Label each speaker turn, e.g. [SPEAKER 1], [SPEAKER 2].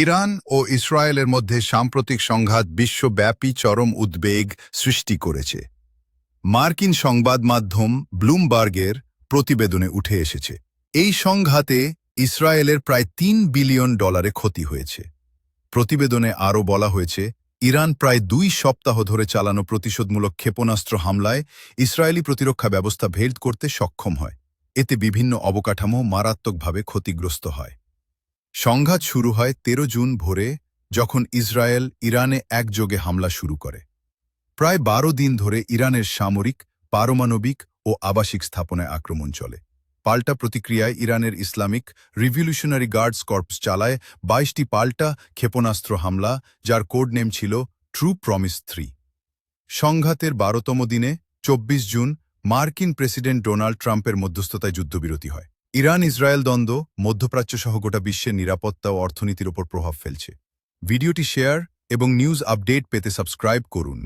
[SPEAKER 1] Iran ও ইসরায়েলের মধ্যে সাম্প্রতিক সংঘাত বিশ্বব্যাপী চরম উদ্বেগ সৃষ্টি করেছে। মার্কিন সংবাদ মাধ্যম ব্লুমবার্গের প্রতিবেদনে উঠে এসেছে, এই সংঘাতে ইসরায়েলের প্রায় তিন বিলিয়ন ডলারে ক্ষতি হয়েছে। প্রতিবেদনে আরও বলা হয়েছে, ইরান প্রায় দুই সপ্তাহ ধরে চালানো প্রতিশোধমূলক ক্ষেপণাস্ত্র হামলায় ইসরায়েলি প্রতিরক্ষা ব্যবস্থা ভেদ করতে সক্ষম হয়। এতে বিভিন্ন অবকাঠামো মারাত্মকভাবে ক্ষতিগ্রস্ত হয়। সংঘাত শুরু হয় ১৩ জুন ভোরে, যখন ইসরায়েল ইরানে একযোগে হামলা শুরু করে। প্রায় বারো দিন ধরে ইরানের সামরিক, পারমাণবিক ও আবাসিক স্থাপনায় আক্রমণ চলে। পাল্টা প্রতিক্রিয়ায় ইরানের ইসলামিক রিভলিউশনারি গার্ডস কর্পস চালায় বাইশটি পাল্টা ক্ষেপণাস্ত্র হামলা, যার কোড নেম ছিল ট্রু প্রমিস থ্রি। সংঘাতের বারোতম দিনে ২৪ জুন, মার্কিন প্রেসিডেন্ট ডোনাল্ড ট্রাম্পের মধ্যস্থতায় যুদ্ধবিরতি হয়। ইরান ইসরায়েল দ্বন্দ্ব মধ্যপ্রাচ্য সহ গোটা বিশ্বের নিরাপত্তা ও অর্থনীতির ওপর প্রভাব ফেলছে। ভিডিওটি শেয়ার এবং নিউজ আপডেট পেতে সাবস্ক্রাইব করুন।